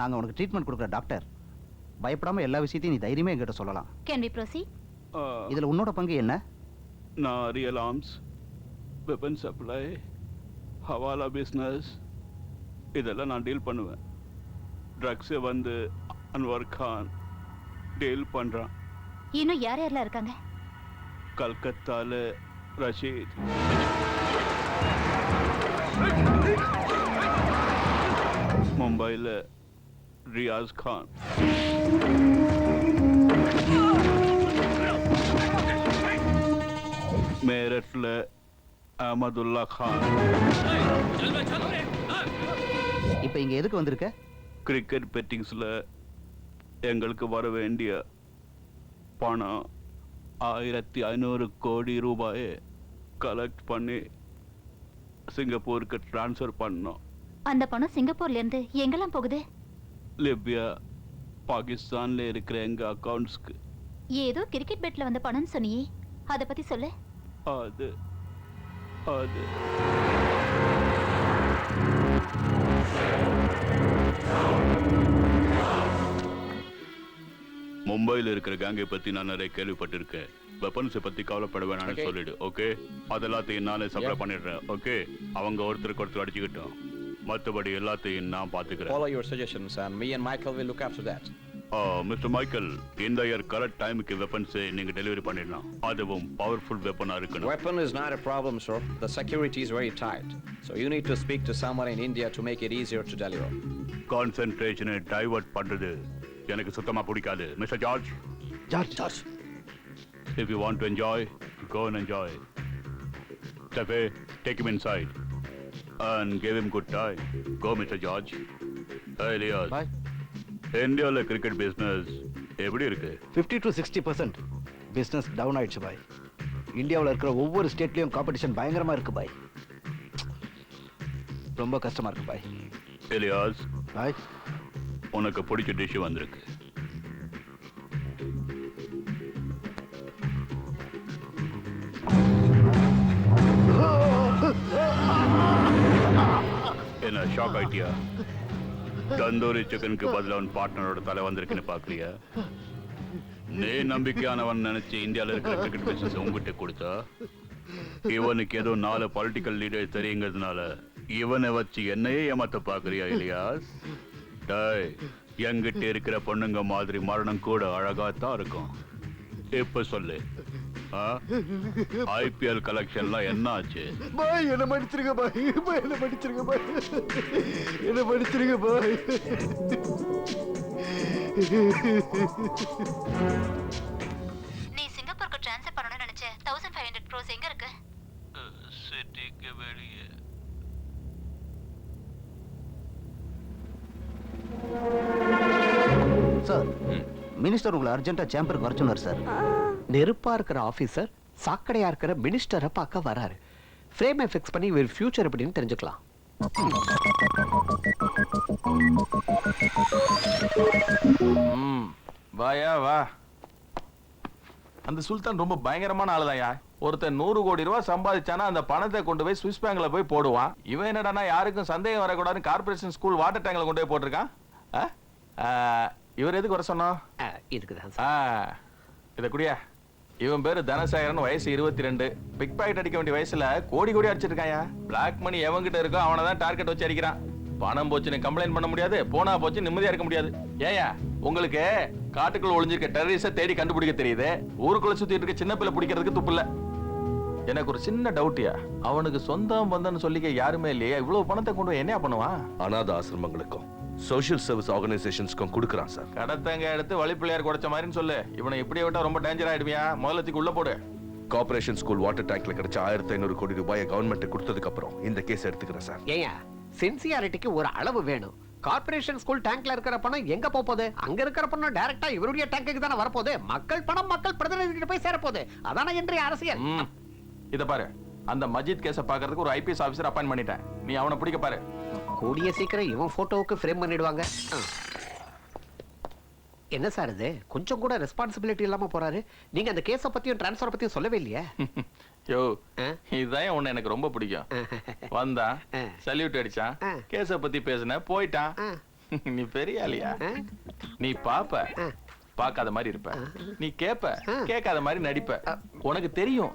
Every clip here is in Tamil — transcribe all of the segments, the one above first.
நாங்கள் உனக்கு ட்ரீட்மெண்ட் கொடுக்குற டாக்டர் பயப்படாம எல்லா விஷயத்தையும் நீ தைரியமே என்கிட்ட சொல்லலாம். கேன் வி ப்ரோசீட் இதில் உன்னோட பங்கு என்ன? நான் real arms weapon supply hawala business இதெல்லாம் நான் டீல் பண்ணுவேன். ட்ரக்ஸை வந்து அன்வர் கான் டீல் பண்ணுறான் இன்னும் யார் யாரெல்லாம் இருக்காங்க? கல்கத்தால ரஷீத். மும்பையில் ரியாஸ் கான். மேரட்ல அஹமதுல்லா கான். இப்போ இங்கே எதுக்கு வந்திருக்க? கிரிக்கெட் பெட்டிங்ஸில் எங்களுக்கு வர வேண்டிய பணம் ஆயிரத்தி ஐநூறு கோடி ரூபாயை கலெக்ட் பண்ணி சிங்கப்பூருக்கு ட்ரான்ஸ்ஃபர் பண்ணோம். அந்த பணம் சிங்கப்பூர்ல இருந்து எங்கெல்லாம் போகுது? லிபியா பாகிஸ்தானில் இருக்கிற எங்கள் அக்கௌண்ட்ஸ்க்கு ஏதோ கிரிக்கெட் பெட்ல வந்த பணம்னு சொன்னியே. அத பத்தி சொல்லு. அது அது. மும்பையில் இருக்கிற கேங்கை பத்தி நான் நிறைய கேள்விப்பட்டிருக்கேன். வெப்பன்ஸை பத்தி கவலைப்பட வேணாம்னு. சொல்லிடு ஓகே அதெல்லாத்தையும் நானே சப்ளை பண்ணிடுறேன் ஓகே அவங்க ஒருத்தருக்கு ஒருத்தர் அடிச்சுக்கிட்டோம். மற்றபடி எல்லாத்தையும் நான் பார்த்துக்கிறேன் Follow your suggestions, and me and Michael will look after that. Mister Michael இந்த இயர் கரெக்ட் டைமுக்கு வெப்பன்ஸை நீங்க டெலிவரி பண்ணிடலாம் அதுவும் பவர்ஃபுல் வெப்பனா இருக்கணும் Weapon is not a problem, sir. The security is very tight. So you need to speak to someone in India to make it easier to deliver. கான்சென்ட்ரேஷனை டைவர்ட் பண்றது எனக்கு சுத்தமா பிடிக்காது Mister George George George if you want to enjoy go and enjoy take him inside and give him good time. Go, Mr. George. Hey, Elias. இந்தியாவில் கிரிக்கெட் பிஸ்னஸ் எப்படி இருக்கு fifty to sixty percent business down ஆயிடுச்சு பாய் இந்தியாவில் இருக்கிற ஒவ்வொரு ஸ்டேட்லேயும் காம்படிஷன் பயங்கரமாக இருக்கு பாய் ரொம்ப கஷ்டமாக இருக்கு பாய் எலியாஸ் பாய் உனக்கு பிடிச்ச டிஷ் வந்திருக்கு ஷாக் ஆயிட்டியா தந்தூரி சிக்கனுக்கு பதிலா உன் பார்ட்னரோட தலை வந்திருக்குன்னு பாக்குறியா? நீ நம்பிக்கையானவன் நினைச்சு இந்தியாவில் இருக்கிற கிரிக்கெட் பிசினஸ் உங்ககிட்ட கொடுத்தா இவனுக்கு ஏதோ நாலு பொலிட்டிக்கல் லீடர் தெரியுங்கிறதுனால இவனை வச்சு என்னையே ஏமாத்த பாக்குறியா இல்லையா டாய் எங்கிட்ட இருக்கிற பொண்ணுங்க மாதிரி மரணம் கூட அழகாத்தான் தான் இருக்கும். இப்ப சொல்லு. ஐபிஎல் கலெக்ஷன்லாம் என்ன ஆச்சு பாய் என்ன மன்னிச்சிருங்க பாய்? பாய் என்ன மன்னிச்சிருங்க பாய்? என்ன மன்னிச்சிருங்க பாய்? மினிஸ்டர் உங்களை அர்ஜென்ட்டாக சேம்பருக்கு வர சொன்னார் சார். நெருப்பா இருக்கிற ஆபீசர் சாக்கடையா இருக்கிற மினிஸ்டரை பார்க்க வராரு. ஃப்ரேமை ஃபிக்ஸ் பண்ணி இவர் ஃபியூச்சர் எப்படின்னு தெரிஞ்சுக்கலாம். ம் வாயா வா. அந்த சுல்தான் ரொம்ப பயங்கரமான ஆளுதான்யா ஒருத்தன் நூறு கோடி ரூபாய் சம்பாதிச்சானா அந்த பணத்தை கொண்டு போய் சுவிஸ் பேங்க்ல போய் போடுவான். இவன் என்னடானா யாருக்கும் சந்தேகம் வரக்கூடாதுன்னு கார்பரேஷன் ஸ்கூல் வாட்டர் டேங்க்ல கொண்டு போய் போட்டிருக்கான். இவர் எதுக்கு வர சொன்னோம் இதுக்கு தான் ஆ, இத குடியா. இவன் பேரு தனசேகரன் வயசு இருபத்தி ரெண்டு பிக் பாக்கெட் அடிக்க வேண்டிய வயசுல கோடி கோடி அடிச்சிருக்காயா? பிளாக் மணி எவன்கிட்ட இருக்கோ அவனை தான் டார்கெட் வச்சு அடிக்கிறான். பணம் போச்சுன்னு கம்ப்ளைண்ட் பண்ண முடியாது போனா போச்சு நிம்மதியா இருக்க முடியாது. ஏயா உங்களுக்கு காட்டுக்குள்ள ஒளிஞ்சிருக்க டெரரிஸ தேடி கண்டுபிடிக்க தெரியுது. ஊருக்குள்ள சுத்திட்டு இருக்க சின்ன பிள்ளை பிடிக்கிறதுக்கு துப்பு இல்ல. எனக்கு ஒரு சின்ன டவுட்யா அவனுக்கு சொந்தம் பந்தம்னு சொல்லிக்க யாருமே இல்லையா? இவ்வளவு பணத்தை கொண்டு போய் என்ன பண்ணுவான்? அனாத ஆசிரமங்களுக்கும். சோஷியல் சர்வீஸ் ஆர்கனைசேஷன்ஸ்க்கும் கொடுக்குறான் சார். கடத்தங்க எடுத்து வழி பிள்ளையார் குடைச்ச மாதிரின்னு சொல்லு. இவனை இப்படியே விட்டா ரொம்ப டேஞ்சர் ஆயிடுவியா? முதலத்துக்கு உள்ள போடு. கார்பரேஷன் ஸ்கூல் வாட்டர் டேங்க்ல கிடைச்ச ஆயிரத்தி ஐநூறு கோடி ரூபாயை கவர்மெண்ட் கொடுத்ததுக்கு அப்புறம் இந்த கேஸ் எடுத்துக்கிறேன் சார். ஏயா சின்சியாரிட்டிக்கு ஒரு அளவு வேணும். கார்ப்பரேஷன் ஸ்கூல் டேங்க்ல இருக்கிற பணம் எங்க போக போகுது? அங்க இருக்கிற பணம் டைரக்டா இவருடைய டேங்குக்கு தானே வரப்போகுது. மக்கள் பணம் மக்கள் பிரதிநிதிகிட்ட போய் சேரப்போகுது அதானே இன்றைய அரசியல். இத பாரு. அந்த மஜித் கேஸை பார்க்கறதுக்கு ஒரு ஐபிஎஸ் ஆஃபீஸர் அப்பாயின் பண்ணிட்டேன் நீ அவனை பிடிக்க பாரு கூடிய சீக்கிரம் இவன் போட்டோவுக்கு ஃப்ரேம் பண்ணிடுவாங்க. என்ன சார் இது கொஞ்சம் கூட ரெஸ்பான்சிபிலிட்டி இல்லாம போறாரு நீங்க அந்த கேஸ பத்தியும் டிரான்ஸ்ஃபர் பத்தியும் சொல்லவே இல்லையே யோ? இதுதான் உன்னை எனக்கு ரொம்ப பிடிக்கும் வந்தான் ஆ. சல்யூட் அடிச்சான். கேஸ பத்தி பேசின போயிட்டான். நீ பெரிய ஆளியா? நீ பாப்ப. பார்க்காத மாதிரி இருப்ப. நீ கேப்ப. கேட்காத மாதிரி நடிப்ப. உனக்கு தெரியும்.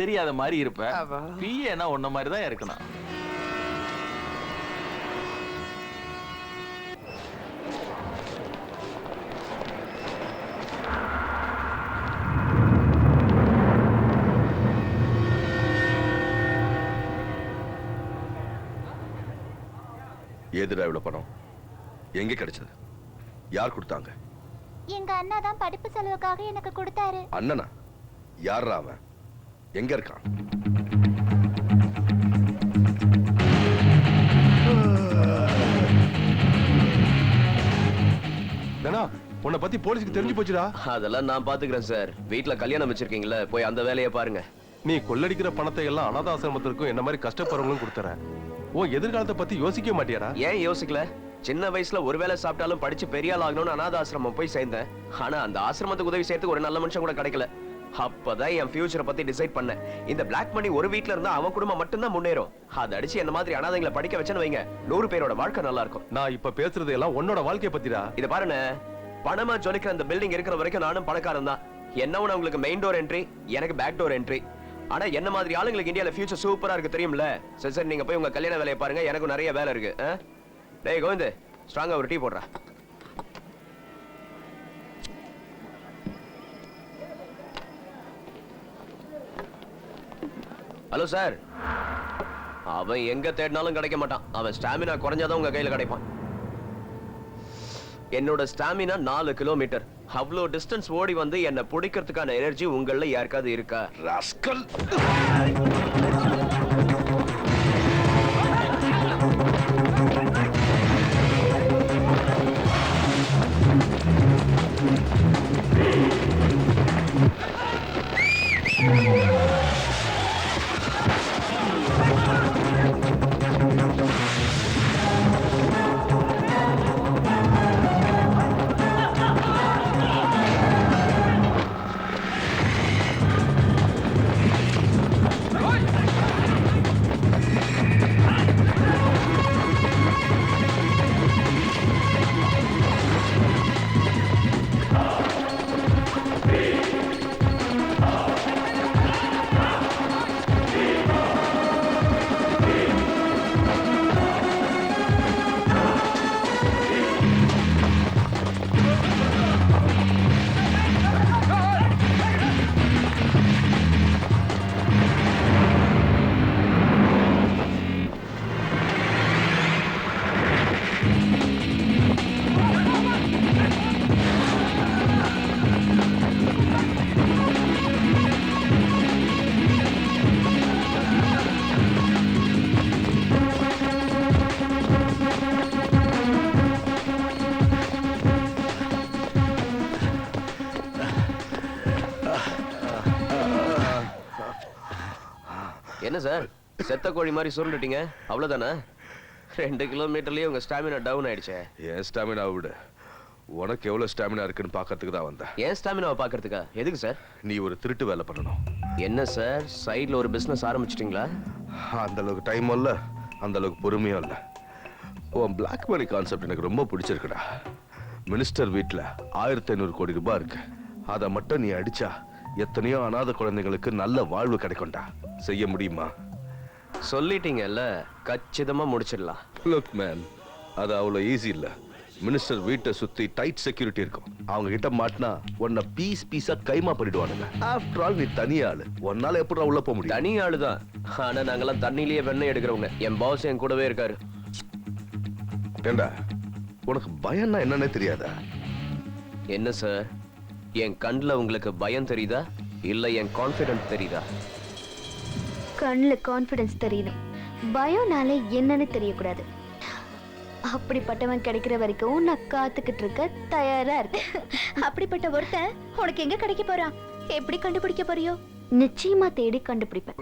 தெரியாத மாதிரி இருப்ப. பிஏனா உன்ன மாதிரி தான் இருக்கணும். ஏதுடா இவ்வளவு பணம்? எங்க கிடைச்சது? யார் கொடுத்தாங்க? எங்க அண்ணா தான் படிப்பு செலவுக்காக எனக்கு கொடுத்தாரு. அண்ணனா? யார்ரா அவன்? எங்க இருக்கான்? தனா உன்னை பத்தி போலீஸ்க்கு தெரிஞ்சு போச்சுடா. அதெல்லாம் நான் பாத்துக்கிறேன் சார். வீட்ல கல்யாணம் வச்சிருக்கீங்களா போய் அந்த வேலையை பாருங்க. நீ கொள்ளடிக்கிற பணத்தை எல்லாம் அனாதாசிரமத்திற்கும் என்ன மாதிரி கஷ்டப்படுறவங்களும் கொடுத்துற உன் எதிர்காலத்தை பத்தி யோசிக்க மாட்டியாடா? ஏன் யோசிக்கல? சின்ன வயசுல ஒரு வேளை சாப்பிட்டாலும் படிச்சு பெரிய ஆள் ஆகணும்னு அனாத ஆசிரமம் போய் சேர்ந்தேன். ஆனா அந்த ஆசிரமத்துக்கு உதவி செய்யறதுக்கு ஒரு நல்ல மனுஷன் கூட கிடைக்கல. அப்பதான் என் ஃபியூச்சரை பத்தி டிசைட் பண்ணேன். இந்த பிளாக் மணி ஒரு வீட்ல இருந்தா அவன் குடும்பம் மட்டும்தான் முன்னேறும். அதை அடிச்சு என்ன மாதிரி அனாதைங்களை படிக்க வச்சேன்னு வைங்க. நூறு பேரோட வாழ்க்கை நல்லா இருக்கும். நான் இப்ப பேசுறது எல்லாம் உன்னோட வாழ்க்கைய பத்திடா? இத பாருங்க பணமா ஜொலிக்கிற அந்த பில்டிங் இருக்கிற வரைக்கும் நானும் பணக்காரன் தான். என்ன ஒண்ணு உங்களுக்கு மெயின் டோர் என்ட்ரி எனக்கு பேக் டோர் என்ட்ரி ஆனா என்ன மாதிரி ஆளுங்களுக்கு இந்தியால ஃபியூச்சர் சூப்பரா இருக்கு தெரியும்ல? சரி சரி நீங்க போய் உங்க கல்யாண வேலையை பாருங்க. எனக்கும் நிறைய வேலை இருக்கு? டேய் கோவிந்த் ஸ்ட்ராங்கா ஒரு டீ போடுறா. Hello sir. அவன் எங்க தேடினாலும் கிடைக்க மாட்டான். அவன் ஸ்டாமினா குறைஞ்சாதான் உங்க கையில கிடைப்பான். என்னோட ஸ்டாமினா நாலு கிலோமீட்டர் அவ்வளோ டிஸ்டன்ஸ் ஓடி வந்து என்னை பிடிக்கிறதுக்கான எனர்ஜி உங்களில் யாருக்காவது இருக்கா? ராஸ்கல். என்ன சார்? செத்த கோழி மாதிரி சுருண்டுட்டீங்க? அவ்வளவுதானே? ரெண்டு கிலோமீட்டர்லயே உங்க ஸ்டாமினா டவுன் ஆயிடுச்சே. என் ஸ்டாமினா விடு. உனக்கு எவ்வளவு ஸ்டாமினா இருக்குன்னு பார்க்கறதுக்கு தான் வந்தேன். ஏன் ஸ்டாமினாவை பாக்குறதுக்கா எதுக்கு சார்? நீ ஒரு திருட்டு வேலை பண்ணணும். என்ன சார்? சைடுல ஒரு பிசினஸ் ஆரம்பிச்சிட்டீங்களா? அந்த அளவுக்கு டைமும் இல்ல அந்த அளவுக்கு பொறுமையும் இல்ல. உன் பிளாக் மணி கான்செப்ட் எனக்கு ரொம்ப பிடிச்சிருக்குடா. மினிஸ்டர் வீட்ல ஆயிரத்தி ஐநூறு கோடி ரூபாய் இருக்கு. அதை மட்டும் நீ அடிச்சா எத்தனையோ அனாதை குழந்தைங்களுக்கு நல்ல வாழ்வு கிடைக்கும்டா. செய்ய முடியுமா? சொல்லிட்டீங்கல்ல கச்சிதமா முடிச்சிடலாம். லுக் மேன் அது அவ்வளோ ஈஸி இல்ல. மினிஸ்டர் வீட்டை சுத்தி டைட் செக்யூரிட்டி இருக்கும். அவங்க கிட்ட மாட்டினா உன்னை பீஸ் பீஸா கைமா பண்ணிடுவானுங்க. ஆஃப்டர் ஆல் நீ தனியாளு உன்னால எப்படி உள்ள போக முடியும்? தனி ஆளுதான். ஆனா நாங்கெல்லாம் தண்ணியிலேயே வெண்ணெய் எடுக்கிறவங்க. என் பாஸ் என் கூடவே இருக்காரு. ஏண்டா உனக்கு பயம்னா என்னன்னே தெரியாதா? என்ன சார் என் கண்ணில் உங்களுக்கு பயம் தெரியுதா? இல்ல என் கான்ஃபிடன்ஸ் தெரியுதா? கண்ணில் கான்ஃபிடன்ஸ் தெரியணும். பயம்னாலே என்னன்னு தெரியக்கூடாது. அப்படிப்பட்டவன் கிடைக்கிற வரைக்கும் நான் காத்துக்கிட்டு இருக்க தயாரா இருக்கேன். அப்படிப்பட்ட ஒருத்தன் உனக்கு எங்க கிடைக்க போறான்? எப்படி கண்டுபிடிக்க போறியோ? நிச்சயமா தேடி கண்டுபிடிப்பேன்.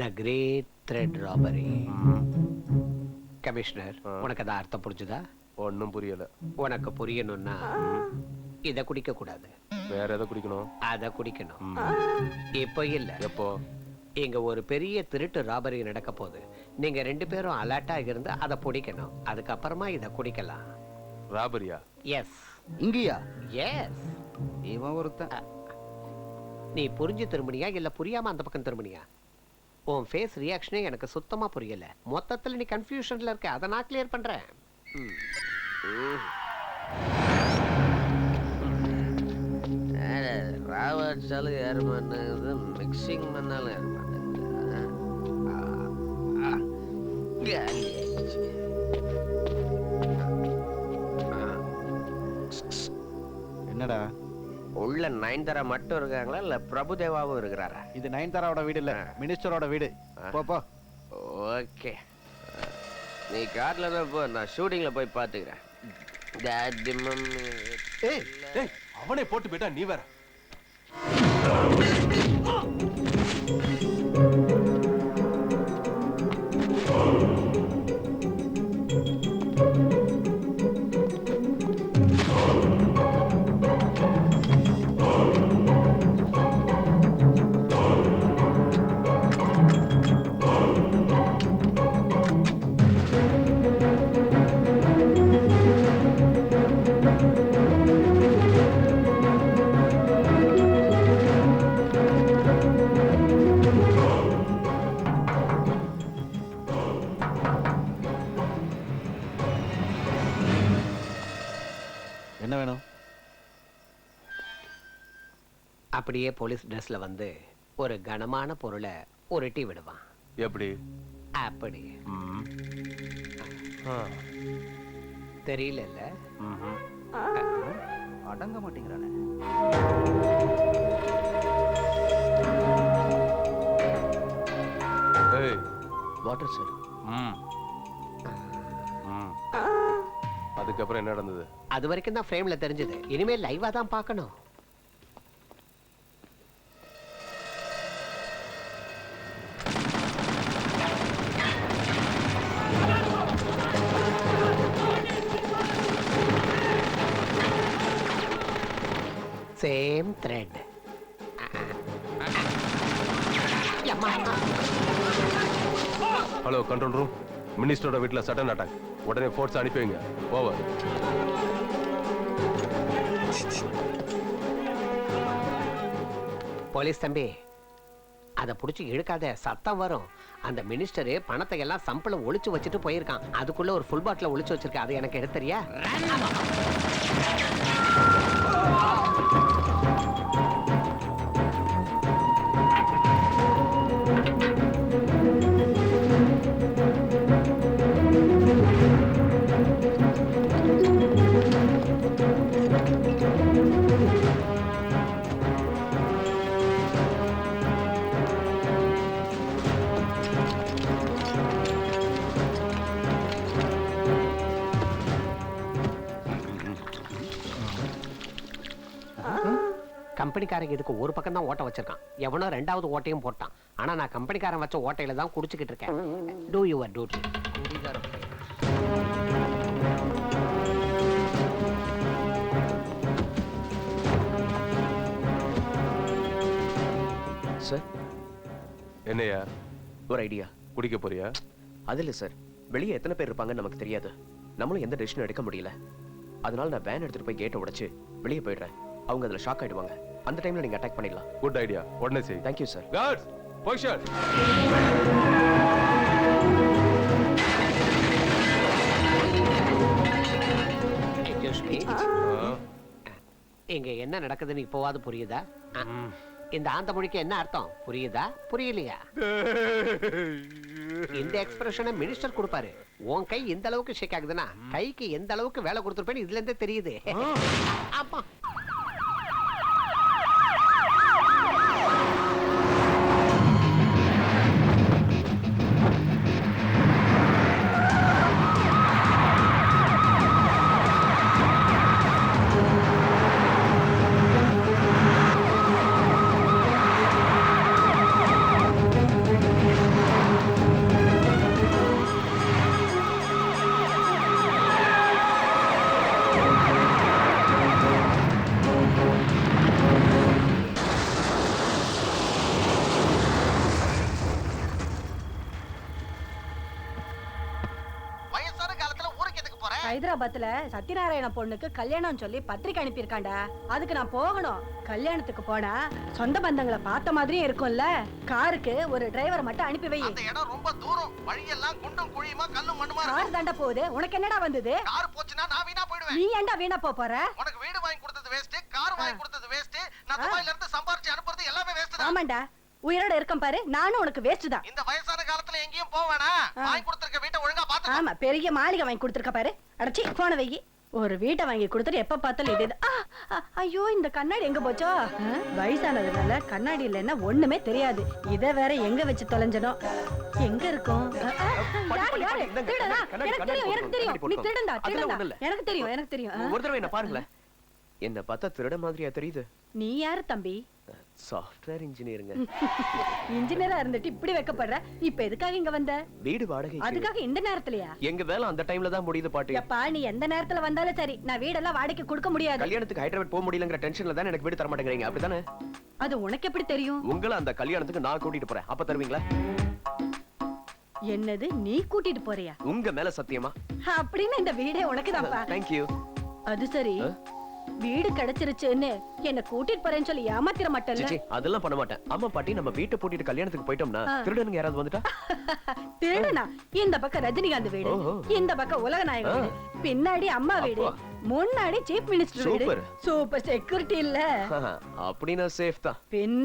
The great thread robbery commissioner உனக்கு அதான் அர்த்தம் புரிஞ்சுதா? ஒன்றும் புரியல. உனக்கு புரியணும்னா இத குடிக்க கூடாது. வேற எதை குடிக்கணும்? அத குடிக்கணும். இப்போ இல்ல. எப்போ? இங்க ஒரு பெரிய திருட்டு ராபரி நடக்க போகுது. நீங்க ரெண்டு பேரும் அலர்ட்டா இருந்து அதை பிடிக்கணும். அதுக்கப்புறமா இத குடிக்கலாம். ராபரியா எஸ் இங்கேயா? எஸ் இவன் ஒருத்தன். நீ புரிஞ்சு திரும்பினியா இல்ல புரியாம அந்த பக்கம் திரும்பினியா? உன் ஃபேஸ் ரியாக்ஷனே எனக்கு சுத்தமா புரியல. மொத்தத்துல நீ கன்ஃபியூஷன்ல இருக்க. அதை நான் கிளியர் பண்றேன். ம். ராவ அடிச்சாலும் ஏற மாட்டேங்குது மிக்சிங் பண்ணாலும் ஏற மாட்டேங்குது. என்னடா? உள்ள நயன்தாரா மட்டும் இருக்காங்களா? இல்ல பிரபுதேவாவும் இருக்கிறாரா? இது நயன்தாராவோட வீடு இல்ல மினிஸ்டரோட வீடு. போ போ. ஓகே. நீ கார்ல தான் போ நான் ஷூட்டிங்ல போய் பாத்துக்கிறேன். அவனே போட்டு போயிட்டா நீ வேற. அப்படியே போலீஸ் ட்ரெஸ்ல வந்து ஒரு கனமான பொருளை உருட்டி விடுவான். எப்படி? அப்படி. ம். ஆ. தெரியல ம்ஹும். அடங்க மாட்டேங்கிறானே. ஏய். Water sir. ம் ம். அதுக்கப்புறம் என்ன நடந்தது? அது வரைக்கும் தான் ஃப்ரேம்ல தெரிஞ்சது. இனிமேல் லைவா தான் பார்க்கணும். Same thread hello control room மினிஸ்டரோட வீட்டில் சடன் அட்டாக் உடனே ஃபோர்ஸ் அனுப்பி வைங்க. ஓவர் போலீஸ் தம்பி அதை புடிச்சு இழுக்காத. சத்தம் வரும். அந்த மினிஸ்டரு பணத்தை எல்லாம் சம்பளம் ஒளிச்சு வச்சுட்டு போயிருக்கான். அதுக்குள்ள ஒரு ஃபுல் பாட்டில ஒளிச்சு வச்சிருக்க. அது எனக்கு எடுத்தறியா கம்பெனிக்காரங்க இதுக்கு ஒரு பக்கம் தான் ஓட்டை வச்சிருக்கான். எவனோ ரெண்டாவது ஓட்டையும் போட்டான். ஆனா நான் கம்பெனிக்காரன் வச்ச ஓட்டையில தான் குடிச்சுக்கிட்டு இருக்கேன். டூ யுவர் டியூட்டி சார் என்னையா? ஒரு ஐடியா குடிக்க போறியா? அது இல்ல சார் வெளியே எத்தனை பேர் இருப்பாங்கன்னு நமக்கு தெரியாது. நம்மளும் எந்த டெசிஷனும் எடுக்க முடியல. அதனால நான் வேன் எடுத்துட்டு போய் கேட்டை உடைச்சு வெளியே போயிடுறேன். அவங்க அதுல ஷாக் ஆயிடுவாங்க. அந்த டைம்ல நீங்க அட்டாக் பண்ணிடலாம். குட் ஐடியா உடனே செய் தேங்க்யூ சார் கார்ட்ஸ் பொசிஷன். இங்க என்ன நடக்குதுன்னு இப்போவாது புரியுதா? ஆ. இந்த ஆந்த மொழிக்கு என்ன அர்த்தம்? புரியுதா? புரியலையா? இந்த எக்ஸ்பிரஷனை மினிஸ்டர் கொடுப்பாரு. உன் கை இந்த அளவுக்கு ஷேக் ஆகுதுன்னா கைக்கு எந்த அளவுக்கு வேலை கொடுத்துருப்பேன்னு இதுல இருந்தே தெரியுது. ஆமா ஹைதராபாத்ல சத்யநாராயண பொண்ணுக்கு கல்யாணம் சொல்லி பத்திரிக்கை அனுப்பியிருக்காண்டா அதுக்கு நான் போகணும். கல்யாணத்துக்கு போனா சொந்த பந்தங்களை பார்த்த மாதிரியே இருக்கும்ல. காருக்கு ஒரு டிரைவர் மட்டும் அனுப்பி வை. அந்த இடம் ரொம்ப தூரம். வழியெல்லாம் குண்டும் குழியுமா கல்லும் மண்ணுமா கார் தாண்டா போகுது. உனக்கு என்னடா வந்தது? கார் போச்சுன்னா நான் வீணா போயிடுவேன். நீ ஏன்டா வீணா போப் போற? உனக்கு வீடு வாங்கி கொடுத்தது வேஸ்ட் கார் வாங்கி கொடுத்தது வேஸ்ட் நான் துபாயில இருந்து சம்பாரிச்சு அனுப்புறது எல்லாமே வேஸ்ட் ஆமாண்டா. உயிரோட இருக்கேன் பாரு. நானும் உனக்கு வேஸ்ட் தான். இந்த வயசான காலத்துல எங்கேயும் போவேனா? வாங்கி கொடுத்திருக்க வீட்டை ஒழுங்கா பாத்து ஆமா பெரிய மாளிகை வாங்கி கொடுத்துருக்க பாரு. அடச்சி போன வைகி ஒரு வீட்டை வாங்கி கொடுத்துட்டு எப்ப பார்த்தாலும் இது ஐயோ இந்த கண்ணாடி எங்க போச்சோ? வயசானதுனால கண்ணாடி இல்லைன்னா ஒண்ணுமே தெரியாது. இத வேற எங்க வச்சு தொலைஞ்சனோ? எங்க இருக்கும்? எனக்கு தெரியும் எனக்கு தெரியும். நீ திருடண்டா திருடண்டா எனக்கு தெரியும் எனக்கு தெரியும். ஒரு தடவை என்ன பாருங்களேன். என்ன பார்த்தா திருட மாதிரியா தெரியுது. நீ யாரு தம்பி? சாஃப்ட்வேர் இன்ஜினியருங்க இன்ஜினியரா இருந்துட்டு இப்படி வைக்கப்படுற? இப்ப எதுக்காக இங்க வந்த? வீடு வாடகை அதுக்காக இந்த நேரத்துலயா? எங்க வேலை அந்த டைம்ல தான் முடியுது பாட்டி. எப்பா நீ எந்த நேரத்துல வந்தாலும் சரி நான் வீடெல்லாம் வாடகைக்கு கொடுக்க முடியாது. கல்யாணத்துக்கு ஹைதராபாத் போக முடியலங்கிற டென்ஷன்ல தான் எனக்கு வீடு தர மாட்டேங்கிறீங்க அப்படிதானே அது உனக்கு எப்படி தெரியும்? உங்களை அந்த கல்யாணத்துக்கு நான் கூட்டிட்டு போறேன். அப்ப தருவீங்களா? என்னது நீ கூட்டிட்டு போறியா? உங்க மேல சத்தியமா? அப்படின்னு இந்த வீடே உனக்கு தான்ப்பா தேங்க்யூ அது சரி. வீடு கிடைச்சிருச்சுன்னு என்ன கூட்டிட்டு போறேன்னு சொல்லி ஏமாத்திர சிச்சி அதெல்லாம் பண்ண மாட்டேன் அம்மா பாட்டி நம்ம வீட்டை பூட்டிட்டு கல்யாணத்துக்கு போயிட்டோம்னா. திருடனுங்க யாராவது வந்துட்டா திருடனா இந்த பக்கம் ரஜினிகாந்த் வீடு. இந்த பக்கம் உலகநாயகன் வீடு பின்னாடி அம்மா வீடு. முன்னாடி சீஃப் மினிஸ்டர் வீடு சூப்பர். சூப்பர் செக்யூரிட்டி இல்ல அப்படின்னா சேஃப் தான் பின்ன